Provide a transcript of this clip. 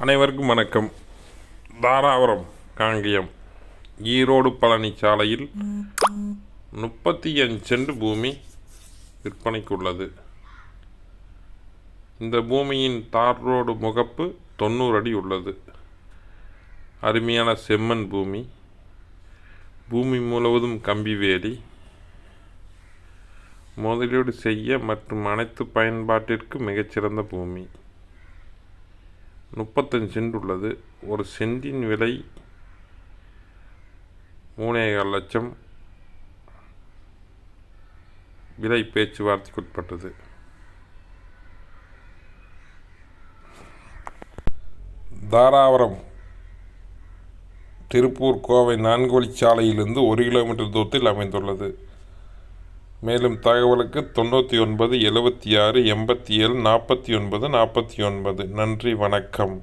அனைவருக்கும் வணக்கம். தாராபுரம் காங்கேயம் ஈரோடு பழனி சாலையில் முப்பத்தி அஞ்சு சென்ட் பூமி விற்பனைக்கு உள்ளது இந்த பூமியின் தார் ரோடு முகப்பு தொண்ணூறு அடி உள்ளது. அருமையான செம்மண் பூமி. பூமி முழுவதும் கம்பி வேலி. முதலீடு செய்ய மற்றும் அனைத்து பயன்பாட்டிற்கு மிகச்சிறந்த பூமி. முப்பத்தஞ்சு சென்ட் உள்ளது. ஒரு சென்டின் விலை மூணேகால் லட்சம். விலை பேச்சுவார்த்தைக்குட்பட்டது தாராவரம் திருப்பூர் கோவை நான்கு வழிச்சாலையிலிருந்து ஒரு கிலோமீட்டர் தூரத்தில் அமைந்துள்ளது. மேலும் தகவலுக்கு தொண்ணூற்றி ஒன்பது எழுபத்தி ஆறு எண்பத்தி ஏழு நாற்பத்தி ஒன்பது நாற்பத்தி ஒன்பது. நன்றி வணக்கம்.